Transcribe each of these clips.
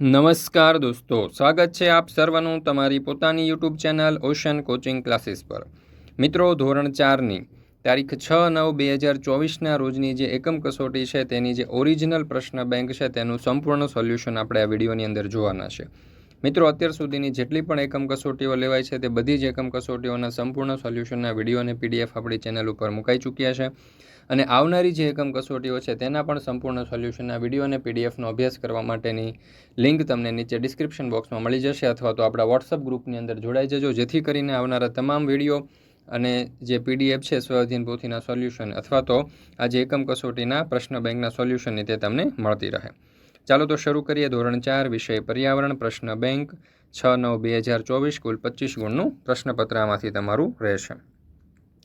નમસ્કાર દોસ્તો, સ્વાગત છે આપ સર્વનું તમારી પોતાની YouTube channel Ocean Coaching Classes પર. મિત્રો, ધોરણ ચારની, તારીખ છ નવ બે હજાર ચોવીસના રોજની જે એકમ કસોટી છે, તેની જે ઓરિજિનલ પ્રશ્ન બેંક છે, તેનું સંપૂર્ણ સોલ્યુશન આપણે આ વિડીયોની અંદર જોવાના છે. મિત્રો, અત્યાર સુધીની જેટલી પણ એકમ કસોટીઓ લેવાય છે, તે બધી જ એકમ કસોટીઓના સંપૂર્ણ સોલ્યુશનના વીડિયો અને પીડીએફ આપણી ચેનલ ઉપર મુકાઈ ચૂક્યા છે. અને આવનારી જે એકમ કસોટીઓ છે તેના પણ સંપૂર્ણ સોલ્યુશનના વીડિયો અને પીડીએફનો અભ્યાસ કરવા માટેની લિંક તમને નીચે ડિસ્ક્રિપ્શન બોક્સમાં મળી જશે અથવા તો આપણા વોટ્સઅપ ગ્રુપની અંદર જોડાઈ જજો. જેથી કરીને આવનારા તમામ વીડિયો અને જે પીડીએફ છે સ્વાધીન પોથીના સોલ્યુશન અથવા તો આ જે એકમ કસોટીના પ્રશ્ન બેંકના સોલ્યુશનની તે તમને મળતી રહે. ચાલો તો શરૂ કરીએ. ધોરણ ચાર, વિષય પર્યાવરણ, પ્રશ્ન બેંક, છ નવ બે હજાર ચોવીસ, કુલ પચીસ ગુણનું પ્રશ્નપત્ર આમાંથી તમારું રહેશે.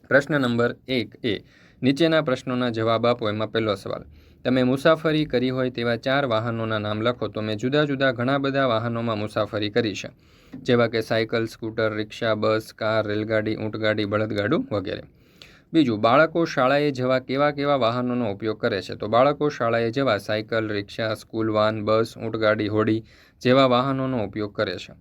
પ્રશ્ન નંબર એક એ નીચેના પ્રશ્નોના જવાબ આપો, એમાં પહેલો સવાલ. તમે મુસાફરી કરી હોય તેવા ચાર વાહનોના નામ લખો, તો મેં જુદા જુદા ઘણા બધા વાહનોમાં મુસાફરી કરી છે. જેવા કે cycle, scooter, rickshaw, bus, car, રેલગાડી ઊંટગાડી બળદગાડું વગેરે. બીજું, બાળકો શાળાએ જવા કેવા કેવા વાહનોનો ઉપયોગ કરે છે? તો બાળકો શાળાએ જવા cycle, rickshaw, school, van, bus ઊંટગાડી હોડી જેવા વાહનોનો ઉપયોગ કરે છે.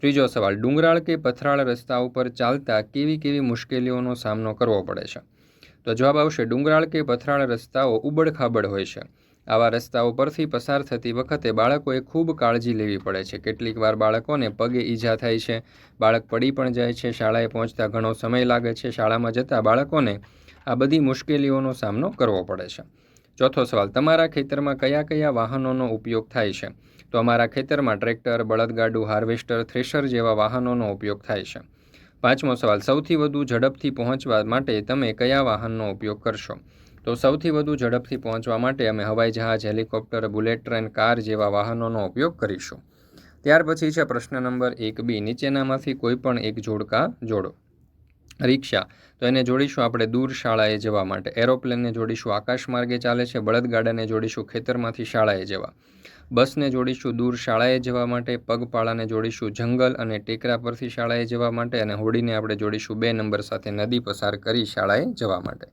ત્રીજો સવાલ, ડુંગરાળ કે પથરાળ રસ્તા ઉપર ચાલતા કેવી કેવી મુશ્કેલીઓનો સામનો કરવો પડે છે? તો જવાબ આવશે, ડુંગરાળ કે પથરાળ રસ્તાઓ ઉબડખાબડ હોય છે. આવા રસ્તાઓ પરથી પસાર થતી વખતે બાળકોએ ખૂબ કાળજી લેવી પડે છે. કેટલીક વાર બાળકોને પગે ઈજા થાય છે. બાળક પડી પણ જાય છે. શાળાએ પહોંચતા ઘણો સમય લાગે છે. શાળામાં જતા બાળકોને આ બધી મુશ્કેલીઓનો સામનો કરવો પડે છે. ચોથો સવાલ, તમારા ખેતરમાં કયા કયા વાહનોનો ઉપયોગ થાય છે? તો અમારા ખેતરમાં ટ્રેક્ટર, બળદગાડું, હાર્વેસ્ટર, થ્રેશર જેવા વાહનોનો ઉપયોગ થાય છે. પાંચમો સવાલ, સૌથી વધુ ઝડપથી પહોંચવા માટે તમે કયા વાહનનો ઉપયોગ કરશો? તો સૌથી વધુ ઝડપથી પહોંચવા માટે અમે હવાઈ જહાજ, હેલિકોપ્ટર, બુલેટ ટ્રેન, કાર જેવા વાહનોનો ઉપયોગ કરીશું. ત્યાર પછી છે પ્રશ્ન નંબર એક બી, નીચેનામાંથી કોઈ પણ એક જોડકા જોડો. રિક્ષા, તો એને જોડીશું આપણે દૂર શાળાએ જવા માટે. એરોપ્લેનને જોડીશું આકાશ માર્ગે ચાલે છે, બળદગાડાને જોડીશું ખેતરમાંથી શાળાએ જવા. બસને જોડીશું દૂર શાળાએ જવા માટે, પગપાળાને જોડીશું જંગલ અને ટેકરા પરથી શાળાએ જવા માટે અને હોડીને આપણે જોડીશું બે નંબર સાથે નદી પસાર કરી શાળાએ જવા માટે.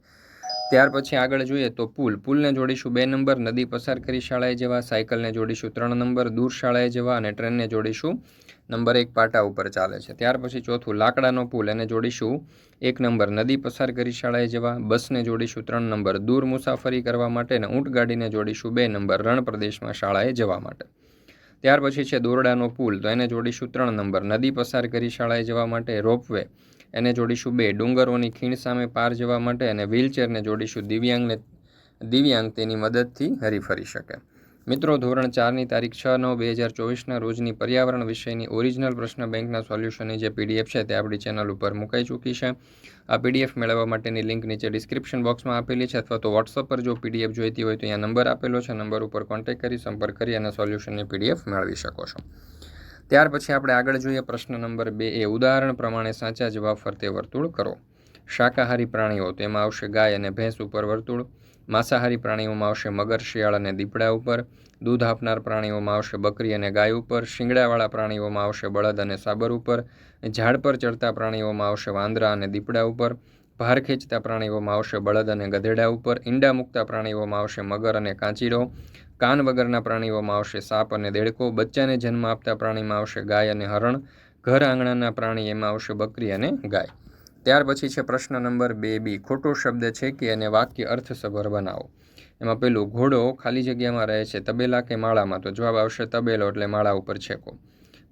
ત્યાર પછી આગળ જોઈએ તો પુલ. પુલને જોડીશું બે નંબર, નદી પસાર કરી શાળાએ જવા, સાયકલને જોડીશું ત્રણ નંબર, દૂર શાળાએ જવા અને ટ્રેનને જોડીશું નંબર એક પાટા ઉપર ચાલે છે. ત્યાર પછી ચોથું, લાકડાનો પુલ. એને જોડીશું. એક નંબર, નદી પસાર કરી શાળાએ જવા. બસને જોડીશું ત્રણ નંબર, દૂર મુસાફરી કરવા માટે અને ઊંટગાડીને જોડીશું બે નંબર, રણ પ્રદેશમાં શાળાએ જવા માટે. ત્યાર પછી છે દોરડાનો પુલ. તો એને જોડીશું ત્રણ નંબર, નદી પસાર કરી શાળાએ જવા માટે રોપવે. એને જોડીશું બે, ડુંગરોની ખીણ સામે પાર જવા માટે અને વ્હીલચેરને જોડીશું દિવ્યાંગને, દિવ્યાંગ તેની મદદથી હરીફરી શકે. મિત્રો, ધોરણ ચારની તારીખ છ નવ બે હજાર ચોવીસના રોજની પર્યાવરણ વિષયની ઓરિજિનલ પ્રશ્ન બેંકના સોલ્યુશનની જે પીડીએફ છે તે આપણી ચેનલ ઉપર મુકાઈ ચૂકી છે. આ પીડીએફ મેળવવા માટેની લિંક નીચે ડિસ્ક્રિપ્શન બોક્સમાં આપેલી છે અથવા તો વોટ્સઅપ પર જો પીડીએફ જોઈતી હોય તો અહીંયા નંબર આપેલો છે. નંબર ઉપર કોન્ટેક્ટ કરી, સંપર્ક કરી અને સોલ્યુશનની પીડીએફ મેળવી શકો છો. ત્યાર પછી આપણે આગળ જોઈએ પ્રશ્ન નંબર બે એ ઉદાહરણ પ્રમાણે સાચા જવાબ ફરતે વર્તુળ કરો. શાકાહારી પ્રાણીઓ, તેમાં આવશે ગાય અને ભેંસ ઉપર વર્તુળ. માંસાહારી પ્રાણીઓમાં આવશે મગર, શિયાળ અને દીપડા ઉપર. દૂધ આપનાર પ્રાણીઓમાં આવશે બકરી અને ગાય ઉપર. શિંગડાવાળા પ્રાણીઓમાં આવશે બળદ અને સાબર ઉપર. ઝાડ પર ચડતા પ્રાણીઓમાં આવશે વાંદરા અને દીપડા ઉપર. ભાર ખેંચતા પ્રાણીઓમાં આવશે બળદ અને ગધેડા ઉપર. ઈંડા મૂકતા પ્રાણીઓમાં આવશે મગર અને કાંચીરો કાન વગરના પ્રાણીઓમાં આવશે સાપ અને દેડકો. બચ્ચાને જન્મ આપતા પ્રાણીમાં આવશે ગાય અને હરણ. ઘર આંગણાના પ્રાણી એમાં આવશે બકરી અને ગાય. ત્યાર પછી છે પ્રશ્ન નંબર બે બી. ખોટો શબ્દ છે કે અને વાક્ય અર્થસભર બનાવો? એમાં પેલું, ઘોડો ખાલી જગ્યામાં રહે છે, તબેલા કે માળામાં? તો જવાબ આવશે, તબેલો એટલે માળા ઉપર છેકો.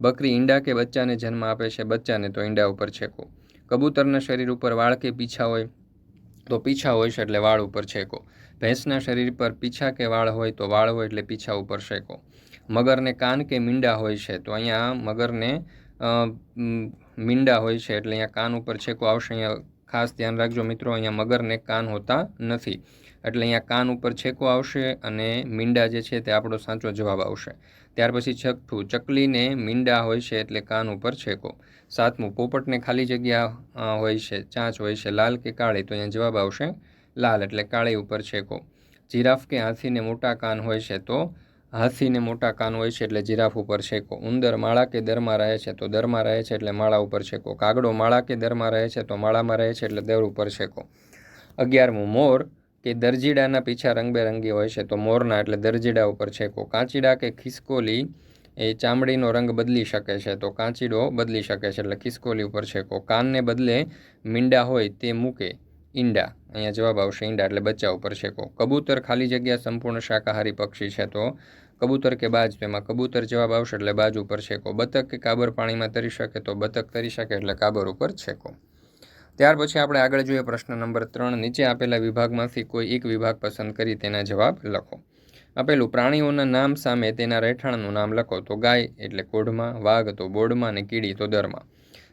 બકરી ઈંડા કે બચ્ચાને જન્મ આપે છે? બચ્ચાને તો ઈંડા ઉપર છેકો. કબૂતરના શરીર ઉપર વાળ કે પીછા હોય? તો પીછા હોય છે એટલે વાળ ઉપર છેકો. ભેંસના શરીર પર પીછા કે વાળ હોય તો વાળ હોય એટલે પીછા ઉપર શેકો મગરને કાન કે મીંડા હોય છે? તો અહીંયા મગરને મીંડા હોય છે એટલે અહીંયા કાન ઉપર છેકો આવશે. અહીંયા ખાસ ધ્યાન રાખજો મિત્રો, અહીંયા મગરને કાન હોતા નથી. એટલે અહીંયા કાન ઉપર છેકો આવશે અને મીંડા જે છે તે આપણો સાચો જવાબ આવશે. ત્યાર પછી છઠ્ઠું, ચકલીને મીંડા હોય છે એટલે કાન ઉપર છેકો. સાતમું, પોપટને ખાલી જગ્યા હોય છે, ચાંચ હોય છે, લાલ કે કાળી? તો અહીંયા જવાબ આવશે લાલ, એટલે કાળી ઉપર છેકો. જીરાફ કે હાથીને મોટા કાન હોય છે તો હાથીને મોટા કાન હોય છે એટલે જીરાફ ઉપર છેકો ઉંદર માળા કે દરમાં રહે છે તો દરમાં રહે છે એટલે માળા ઉપર છેકો કાગડો માળા કે દરમાં રહે છે તો માળામાં રહે છે એટલે દર ઉપર છેકો અગિયારમું, મોર કે દરજીડાના પીછા રંગબેરંગી હોય છે તો મોરના એટલે દરજીડા ઉપર છેકો કાચીડા કે ખિસકોલી એ ચામડીનો રંગ બદલી શકે છે તો કાંચીડો બદલી શકે છે એટલે ખિસકોલી ઉપર છેકો કાનને બદલે મીંડા હોય તે મૂકે. ઈંડા. અહીંયા જવાબ આવશે ઈંડા એટલે બચ્ચા ઉપર શેકો. કબૂતર ખાલી જગ્યા સંપૂર્ણ શાકાહારી પક્ષી છે તો? કબૂતર કે બાજ? તો એમાં કબૂતર જવાબ આવશે એટલે બાજ ઉપર શેકો. બતક કે કાબર પાણીમાં તરી શકે તો બતક તરી શકે એટલે કાબર ઉપર શેકો. ત્યાર પછી આપણે આગળ જોઈએ પ્રશ્ન નંબર ત્રણ. નીચે આપેલા વિભાગમાંથી કોઈ એક વિભાગ પસંદ કરી તેના જવાબ લખો. આપેલું, પ્રાણીઓના નામ સામે તેના રહેઠાણનું નામ લખો તો ગાય એટલે કોઢમાં, વાઘ તો બોર્ડમાં અને કીડી તો દરમાં.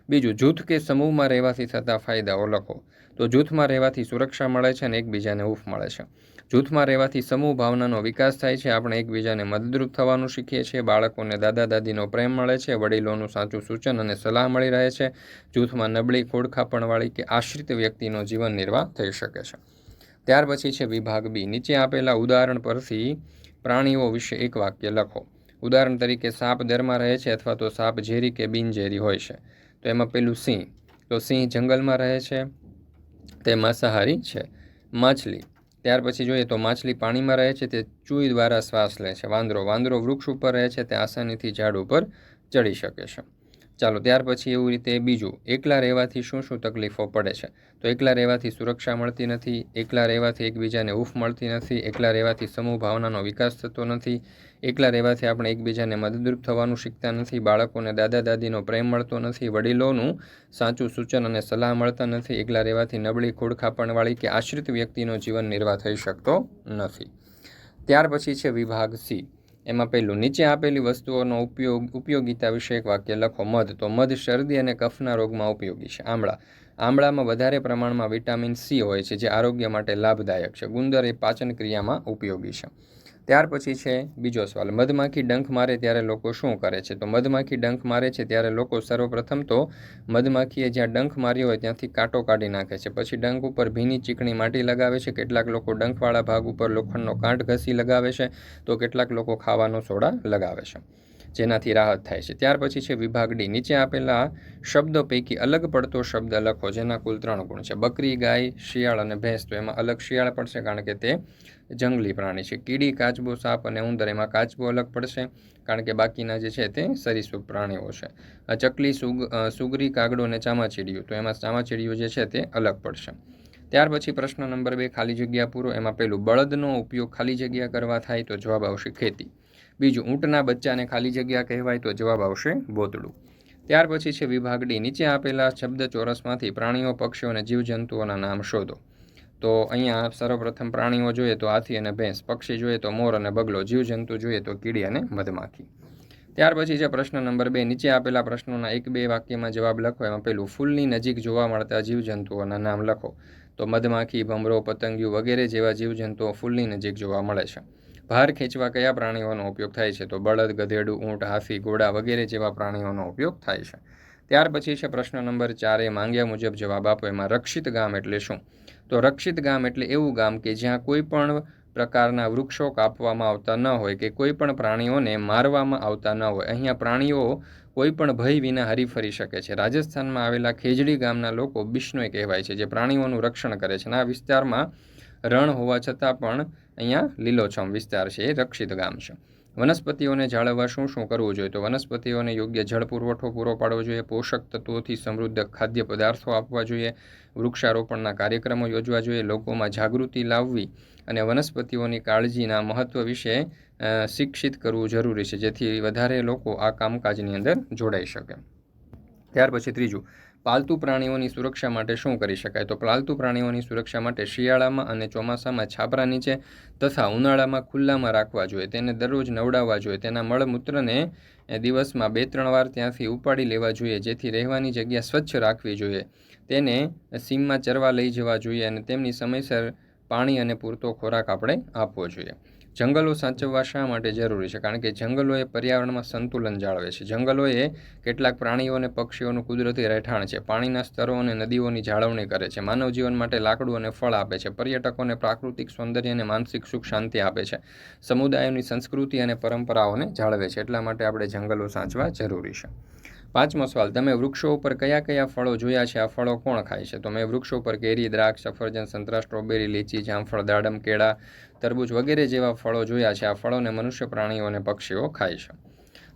બીજું, જૂથ કે સમૂહમાં રહેવાથી થતા ફાયદાઓ લખો. તો જૂથમાં રહેવાથી સુરક્ષા મળે છે અને એકબીજાને હૂફ મળે છે. જૂથમાં રહેવાથી સમૂહ ભાવનાનો વિકાસ થાય છે. આપણે એકબીજાને મદદરૂપ થવાનું શીખીએ છીએ. બાળકોને દાદા દાદીનો પ્રેમ મળે છે. વડીલોનું સાચું સૂચન અને સલાહ મળી રહે છે. જૂથમાં નબળી ખોડખાપણવાળી કે આશ્રિત વ્યક્તિનો જીવન નિર્વાહ થઈ શકે છે. ત્યાર પછી છે વિભાગ બી. નીચે આપેલા ઉદાહરણ પરથી પ્રાણીઓ વિશે એક વાક્ય લખો. ઉદાહરણ તરીકે, સાપ દરમાં રહે છે અથવા તો સાપ ઝેરી કે બિનઝેરી હોય છે. તો એમાં પેલું સિંહ. તો સિંહ જંગલમાં રહે છે. તે માંસાહારી છે. માછલી. ત્યાર પછી જોઈએ તો માછલી પાણીમાં રહે છે, તે ચૂઈ દ્વારા શ્વાસ લે છે. વાંદરો વાંદરો વૃક્ષ ઉપર રહે છે, તે આસાનીથી ઝાડ ઉપર ચડી શકે છે. ચાલો ત્યાર પછી એવું રીતે બીજું, એકલા રહેવાથી શું શું તકલીફો પડે છે? તો એકલા રહેવાથી સુરક્ષા મળતી નથી, એકલા રહેવાથી એકબીજાને ઉફ મળતી નથી, એકલા રહેવાથી સમૂહ ભાવનાનો વિકાસ થતો નથી, એકલા રહેવાથી આપણે એકબીજાને મદદરૂપ થવાનું શીખતા નથી, બાળકોને દાદા દાદીનો પ્રેમ મળતો નથી, વડીલોનું સાચું સૂચન અને સલાહ મળતા નથી, એકલા રહેવાથી નબળી ખોડખાપણવાળી કે આશ્રિત વ્યક્તિનો જીવન નિર્વાહ થઈ શકતો નથી. ત્યાર પછી છે વિભાગ સી. એમાં પહેલું, નીચે આપેલી વસ્તુઓનો ઉપયોગ, ઉપયોગિતા વિશે એક વાક્ય લખો, મધ. તો મધ શરદી અને કફના રોગમાં ઉપયોગી છે. આમળા. આમળામાં વધારે પ્રમાણમાં વિટામિન સી હોય છે, જે આરોગ્ય માટે લાભદાયક છે. ગુંદર એ પાચન ક્રિયામાં ઉપયોગી છે. ત્યાર પછી છે બીજો સવાલ. મધમાખી ડંખ મારે ત્યારે લોકો શું કરે છે? તો મધમાખી ડંખ મારે છે ત્યારે લોકો સર્વપ્રથમ તો મધમાખીએ જ્યાં ડંખ માર્યો હોય ત્યાંથી કાંટો કાઢી નાખે છે. પછી ડંખ ઉપર ભીની ચીકણી માટી લગાવે છે. કેટલાક લોકો ડંખવાળા ભાગ ઉપર લોખંડનો કાંટ ઘસી લગાવે છે. તો કેટલાક લોકો ખાવાનો સોડા લગાવે છે, જેનાથી રાહત થાય છે. ત્યાર પછી છે વિભાગ ડી. નીચે આપેલા શબ્દો પૈકી અલગ પડતો શબ્દ લખો, જેના કુલ ત્રણ ગુણ છે. બકરી, ગાય, શિયાળ અને ભેંસ. તો એમાં અલગ શિયાળ પડશે કારણ કે તે જંગલી પ્રાણી છે. કીડી, કાચબો, સાપ અને ઉંદર એમાં કાચબો અલગ પડશે કારણ કે બાકીના જે છે તે સરીસૃપ પ્રાણીઓ છે. ચકલી, સુગ સુગરી, કાગડો અને ચામાચીડિયું. તો એમાં ચામાચીડિયું જે છે તે અલગ પડશે. ત્યાર પછી પ્રશ્ન નંબર બે, ખાલી જગ્યા પૂરો. એમાં પહેલું, બળદનો ઉપયોગ ખાલી જગ્યા કરવા થાય તો જવાબ આવશે ખેતી. બીજું, ઊંટના બચ્ચાને ખાલી જગ્યા કહેવાય તો જવાબ આવશે બોતડું. ત્યાર પછી છે વિભાગ ડી નીચે આપેલા શબ્દ ચોરસમાંથી પ્રાણીઓ, પક્ષીઓ અને જીવજંતુઓના નામ શોધો. તો અહીંયા સર્વપ્રથમ પ્રાણીઓ જોઈએ તો હાથી અને ભેંસ, પક્ષી જોઈએ તો મોર અને બગલો, જીવજંતુ જોઈએ તો કીડી અને મધમાખી. ત્યાર પછી છે પ્રશ્ન નંબર બે. નીચે આપેલા પ્રશ્નોના એક બે વાક્યમાં જવાબ લખો. એમાં પહેલું ફૂલની નજીક જોવા મળતા જીવજંતુઓના નામ લખો. તો મધમાખી, ભમરો, પતંગિયું વગેરે જેવા જીવજંતુઓ ફૂલની નજીક જોવા મળે છે. ભાર ખેંચવા કયા પ્રાણીઓનો ઉપયોગ થાય છે? તો બળદ, ગધેડું, ઊંટ, હાથી, ઘોડા વગેરે જેવા પ્રાણીઓનો ઉપયોગ થાય છે. ત્યાર પછી છે પ્રશ્ન નંબર ચારે, માંગ્યા મુજબ જવાબ આપો. એમાં રક્ષિત ગામ એટલે શું? તો રક્ષિત ગામ એટલે એવું ગામ કે જ્યાં કોઈ પણ પ્રકારના વૃક્ષો કાપવામાં આવતા ન હોય કે કોઈ પણ પ્રાણીઓને મારવામાં આવતા ન હોય. અહીંયા પ્રાણીઓ કોઈ પણ ભય વિના હરીફરી શકે છે. રાજસ્થાનમાં આવેલા ખેજડી ગામના લોકો બિશ્નોય કહેવાય છે જે પ્રાણીઓનું રક્ષણ કરે છે. અને આ વિસ્તારમાં રણ હોવા છતાં પણ અહીંયા લીલોછમ વિસ્તાર છે. એ રક્ષિત ગામ છે. વનસ્પતિઓને જાળવવા શું શું કરવું જોઈએ? તો વનસ્પતિઓને યોગ્ય જળ પુરવઠો પૂરો પાડવો જોઈએ, પોષક તત્વોથી સમૃદ્ધ ખાદ્ય પદાર્થો આપવા જોઈએ, વૃક્ષારોપણના કાર્યક્રમો યોજવા જોઈએ, લોકોમાં જાગૃતિ લાવવી અને વનસ્પતિઓની કાળજીના મહત્ત્વ વિશે શિક્ષિત કરવું જરૂરી છે, જેથી વધારે લોકો આ કામકાજની અંદર જોડાઈ શકે. ત્યાર પછી ત્રીજું પાલતુ પ્રાણીઓની સુરક્ષા માટે શું કરી શકાય? તો પાલતુ પ્રાણીઓની સુરક્ષા માટે શિયાળામાં અને ચોમાસામાં છાપરા નીચે તથા ઉનાળામાં ખુલ્લામાં રાખવા જોઈએ. તેને દરરોજ નવડાવવા જોઈએ. તેના મળમૂત્રને દિવસમાં બે ત્રણ વાર ત્યાંથી ઉપાડી લેવા જોઈએ, જેથી રહેવાની જગ્યા સ્વચ્છ રાખવી જોઈએ. તેને સીમમાં ચરવા લઈ જવા જોઈએ અને તેમની સમયસર પાણી અને પૂરતો ખોરાક આપણે આપવો જોઈએ. જંગલો સાચવવા શા માટે જરૂરી છે? કારણ કે જંગલો એ પર્યાવરણમાં સંતુલન જાળવે છે. જંગલો એ કેટલાક પ્રાણીઓ અને પક્ષીઓનું કુદરતી રહેઠાણ છે. પાણીના સ્તરો અને નદીઓની જાળવણી કરે છે. માનવ જીવન માટે લાકડું અને ફળ આપે છે. પર્યટકોને પ્રાકૃતિક સૌંદર્ય અને માનસિક સુખ શાંતિ આપે છે. સમુદાયોની સંસ્કૃતિ અને પરંપરાઓને જાળવે છે. એટલા માટે આપણે જંગલો સાચવા જરૂરી છે. પાંચમો સવાલ, તમે વૃક્ષો ઉપર કયા કયા ફળો જોયા છે? આ ફળો કોણ ખાય છે? તો મેં વૃક્ષો ઉપર કેરી, દ્રાક્ષ, સફરજન, સંતરા, સ્ટ્રોબેરી, લીચી, જામફળ, દાડમ, કેળા, તરબૂચ વગેરે જેવા ફળો જોયા છે. આ ફળોને મનુષ્ય પ્રાણીઓ અને પક્ષીઓ ખાય છે.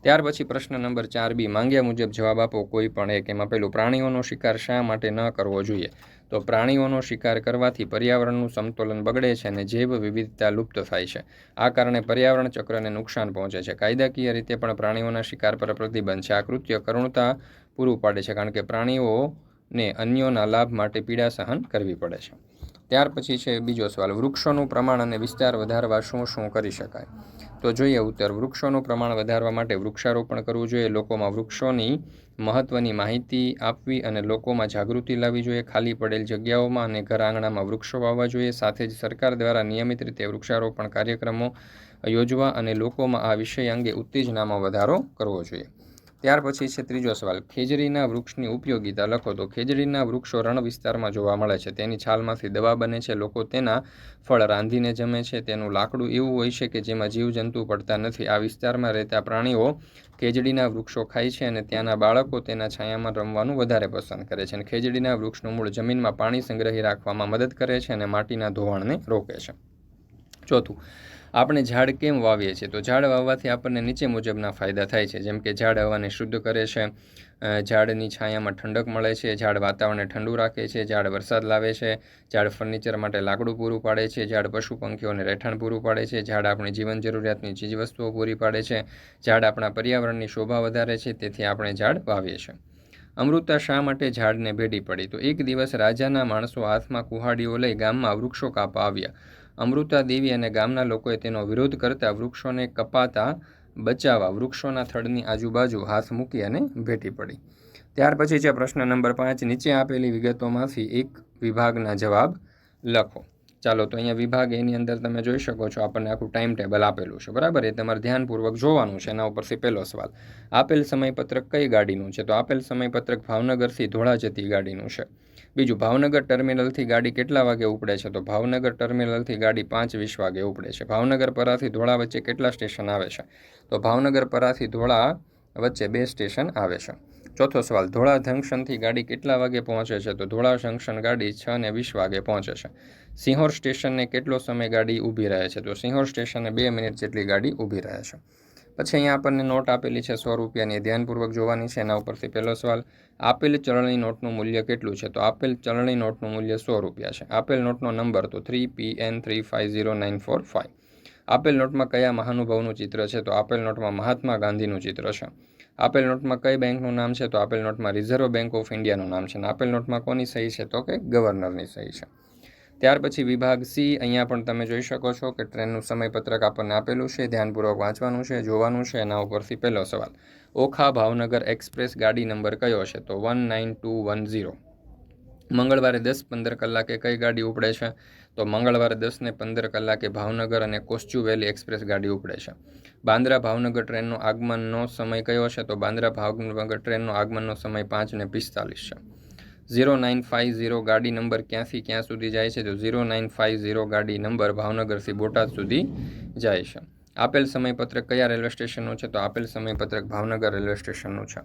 ત્યાર પછી પ્રશ્ન નંબર ચાર બી, માંગ્યા મુજબ જવાબ આપો કોઈ પણ એક. એમાં પેલું પ્રાણીઓનો શિકાર શા માટે ન કરવો જોઈએ? તો પ્રાણીઓનો શિકાર કરવાથી પર્યાવરણનું સમતોલન બગડે છે અને જૈવ વિવિધતા લુપ્ત થાય છે. આ કારણે પર્યાવરણ ચક્રને નુકસાન પહોંચે છે. કાયદાકીય રીતે પણ પ્રાણીઓના શિકાર પર પ્રતિબંધ છે. આ કૃત્ય કરુણતા પૂરું પાડે છે કારણ કે પ્રાણીઓને અન્યોના લાભ માટે પીડા સહન કરવી પડે છે. ત્યાર પછી છે બીજો સવાલ, વૃક્ષોનું પ્રમાણ અને વિસ્તાર વધારવા શું શું કરી શકાય? તો જોઈએ ઉત્તર. વૃક્ષોનું પ્રમાણ વધારવા માટે વૃક્ષારોપણ કરવું જોઈએ. લોકોમાં વૃક્ષોની મહત્ત્વની માહિતી આપવી અને લોકોમાં જાગૃતિ લાવવી જોઈએ. ખાલી પડેલ જગ્યાઓમાં અને ઘર આંગણામાં વૃક્ષો વાવવા જોઈએ. સાથે જ સરકાર દ્વારા નિયમિત રીતે વૃક્ષારોપણ કાર્યક્રમો યોજવા અને લોકોમાં આ વિષય અંગે ઉત્તેજનામાં વધારો કરવો જોઈએ. ત્યાર પછી છે ત્રીજો સવાલ. ખેજડીના વૃક્ષની ઉપયોગીતા લખો તો ખેજડીના વૃક્ષો રણ વિસ્તારમાં જોવા મળે છે. તેની છાલમાંથી દવા બને છે. લોકો તેના ફળ રાંધીને જમે છે. તેનું લાકડું એવું હોય છે કે જેમાં જીવજંતુ પડતા નથી. આ વિસ્તારમાં રહેતા પ્રાણીઓ ખેજડીના વૃક્ષો ખાય છે અને ત્યાંના બાળકો તેના છાયામાં રમવાનું વધારે પસંદ કરે છે અને ખેજડીના વૃક્ષનું મૂળ જમીનમાં પાણી સંગ્રહી રાખવામાં મદદ કરે છે અને માટીના ધોવાણને રોકે છે. ચોથું આપણે ઝાડ કેમ વાવીએ છીએ? તો ઝાડ વાવવાથી આપણને નીચે મુજબના ફાયદા થાય છે. જેમ કે ઝાડ હવાને શુદ્ધ કરે છે ઝાડની છાયામાં ઠંડક મળે છે, ઝાડ વાતાવરણને ઠંડુ રાખે છે, ઝાડ વરસાદ લાવે છે, ઝાડ ફર્નિચર માટે લાકડું પૂરું પાડે છે, ઝાડ પશુ પંખીઓને રહેઠાણ પૂરું પાડે છે, ઝાડ આપણી જીવન જરૂરિયાતની ચીજવસ્તુઓ પૂરી પાડે છે, ઝાડ આપણા પર્યાવરણની શોભા વધારે છે, તેથી આપણે ઝાડ વાવીએ છીએ. અમૃતા શા માટે ઝાડને ભેટી પડી? તો એક દિવસ રાજાના માણસો હાથમાં કુહાડીઓ લઈ ગામમાં વૃક્ષો કાપવા આવ્યા. અમૃતા દેવી અને ગામના લોકોએ તેનો વિરોધ કરતા વૃક્ષોને કપાતા બચાવવા વૃક્ષોના થડની આજુબાજુ હાથ મૂકી અને ભેટી પડી. ત્યાર પછી છે પ્રશ્ન નંબર પાંચ નીચે આપેલી વિગતોમાંથી એક વિભાગના જવાબ લખો. ચાલો, તો અહીંયા વિભાગ એની અંદર તમે જોઈ શકો છો, આપણને આખું ટાઈમ ટેબલ આપેલું છે, બરાબર? એ તમારે ધ્યાનપૂર્વક જોવાનું છે, એના ઉપરથી પહેલો સવાલ. આપેલ સમયપત્રક કઈ ગાડીનું છે? તો આપેલ સમયપત્રક ભાવનગરથી ધોળા જતી ગાડીનું છે. બીજું, ભાવનગર ટર્મિનલથી ગાડી કેટલા વાગે ઉપડે છે? તો ભાવનગર ટર્મિનલથી ગાડી પાંચ વીસ વાગે ઉપડે છે. ભાવનગર પરાથી ધોળા વચ્ચે કેટલા સ્ટેશન આવે છે? તો ભાવનગર પરાથી ધોળા વચ્ચે બે સ્ટેશન આવે છે. ચોથો સવાલ, ધોળા જંકશનથી ગાડી કેટલા વાગે પહોંચે છે? તો ધોળા જંકશન ગાડી છ ને વીસ વાગે પહોંચે છે. સિંહોર સ્ટેશનને કેટલો સમય ગાડી ઊભી રહે છે? તો સિંહોર સ્ટેશને બે મિનિટ જેટલી ગાડી ઊભી રહે છે. પછી અહીંયા આપણને નોટ આપેલી છે સો રૂપિયાની, ધ્યાનપૂર્વક જોવાની છે એના ઉપરથી પહેલો સવાલ, આપેલ ચલણી નોટનું મૂલ્ય કેટલું છે? તો આપેલ ચલણી નોટનું મૂલ્ય સો રૂપિયા છે. આપેલ નોટનો નંબર તો three P N three five zero nine four five આપેલ નોટમાં કયા મહાનુભાવનું ચિત્ર છે? તો આપેલ નોટમાં મહાત્મા ગાંધીનું ચિત્ર છે. આપેલ નોટમાં કઈ બેંકનું નામ છે? તો આપેલ નોટમાં રિઝર્વ બેંક ઓફ ઇન્ડિયાનું નામ છે. અને આપેલ નોટમાં કોની સહી છે? તો કે ગવર્નરની સહી છે. ત્યાર પછી વિભાગ સી, અહીંયા પણ તમે જોઈ શકો છો કે ટ્રેનનું સમયપત્રક આપણને આપેલું છે, ધ્યાનપૂર્વક વાંચવાનું છે, જોવાનું છે, એના ઉપરથી પહેલો સવાલ. ઓખા ભાવનગર એક્સપ્રેસ ગાડી નંબર કયો છે? તો one nine two one zero મંગળવારે દસ પંદર કલાકે કઈ ગાડી ઉપડે છે? તો મંગળવારે દસને પંદર કલાકે ભાવનગર અને કોસ્ચ્યુ વેલી એક્સપ્રેસ ગાડી ઉપડે છે. બાંદ્રા ભાવનગર ટ્રેનનો આગમનનો સમય કયો છે? તો બાંદ્રા ભાવનગર ટ્રેનનો આગમનનો સમય પાંચ ને પિસ્તાલીસ છે. ઝીરો નાઇન ફાઇવ ઝીરો ગાડી નંબર ક્યાંથી ક્યાં સુધી જાય છે? તો ઝીરો નાઇન ફાઇવ ઝીરો ગાડી નંબર ભાવનગરથી બોટાદ સુધી જાય છે. આપેલ સમયપત્રક કયા રેલવે સ્ટેશનનું છે? તો આપેલ સમયપત્રક ભાવનગર રેલવે સ્ટેશનનું છે.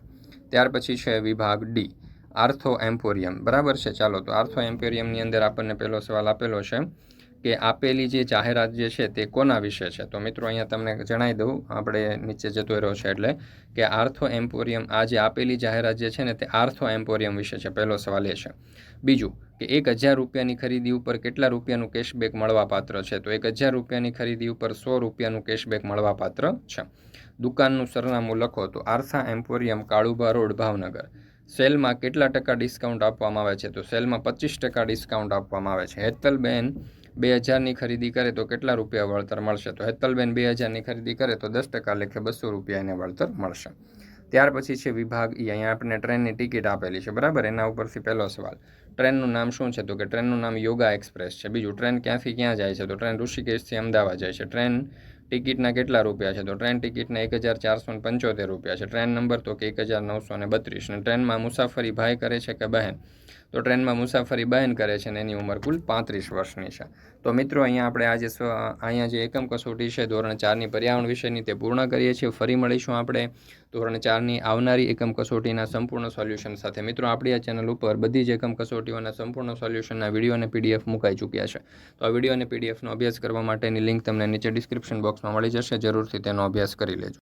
ત્યાર પછી છે વિભાગ ડી. આર્થો એમ્પોરિયમ. બરાબર છે? ચાલો, તો આર્થો એમ્પોરિયમની અંદર આપણને પહેલો સવાલ આપેલો છે કે આપેલી જે જાહેરાત જે છે તે કોના વિશે છે? તો મિત્રો, અહીંયા તમને જણાવી દઉં. આપણે નીચે જતો રહ્યો છે એટલે કે આર્થો એમ્પોરિયમ, આ જે આપેલી જાહેરાત જે છે ને તે આર્થો એમ્પોરિયમ વિશે છે. પહેલો સવાલ એ છે. બીજું કે એક હજાર રૂપિયાની ખરીદી ઉપર કેટલા રૂપિયાનું કેશબેક મળવાપાત્ર છે? તો એક હજાર રૂપિયાની ખરીદી ઉપર સો રૂપિયાનું કેશબેક મળવાપાત્ર છે. દુકાનનું સરનામું લખો તો આર્થા એમ્પોરિયમ, કાળુબા રોડ, ભાવનગર. સેલમાં કેટલા ટકા ડિસ્કાઉન્ટ આપવામાં આવે છે? તો સેલમાં પચીસ ટકા ડિસ્કાઉન્ટ આપવામાં આવે છે. હેતલબેન બે હજારની ખરીદી કરે તો કેટલા રૂપિયા વળતર મળશે? તો હેતલબેન બે હજારની ખરીદી કરે તો દસ ટકા લેખે બસો રૂપિયા એને વળતર મળશે. ત્યાર પછી છે વિભાગ ઈ. અહીંયા આપણને ટ્રેનની ટિકિટ આપેલી છે. બરાબર? એના ઉપરથી પહેલો સવાલ. ટ્રેનનું નામ શું છે? તો કે ટ્રેનનું નામ યોગા એક્સપ્રેસ છે. બીજું ટ્રેન ક્યાંથી ક્યાં જાય છે? તો ટ્રેન ઋષિકેશથી અમદાવાદ જાય છે. ટ્રેન ટિકિટના કેટલા રૂપિયા છે? તો ટ્રેન ટિકિટના એક હજાર ચારસો પંચોતેર રૂપિયા છે. ટ્રેન નંબર તો કે એક હજાર નવસો ને બત્રીસ. અને ટ્રેનમાં મુસાફરી ભાઈ કરે છે કે બહેન? તો ટ્રેનમાં મુસાફરી બહેન કરે છે અને એની ઉંમર કુલ પાંત્રીસ વર્ષની છે. તો મિત્રો, અહીંયા આપણે આજે અહીંયા જે એકમ કસોટી છે, ધોરણ ચારની પર્યાવરણ વિષયની તે પૂર્ણ કરીએ છીએ. ફરી મળીશું આપણે ધોરણ ચારની આવનારી એકમ કસોટીના સંપૂર્ણ સોલ્યુશન સાથે. મિત્રો, આપણી આ ચેનલ ઉપર બધી જ એકમ કસોટીઓના સંપૂર્ણ સોલ્યુશનના વીડિયો અને પીડીએફ મુકાઈ ચૂક્યા છે. તો આ વીડિયો અને પીડીએફનો અભ્યાસ કરવા માટેની લિંક તમને નીચે ડિસ્ક્રિપ્શન બોક્સમાં મળી જશે. જરૂરથી તેનો અભ્યાસ કરી લેજો.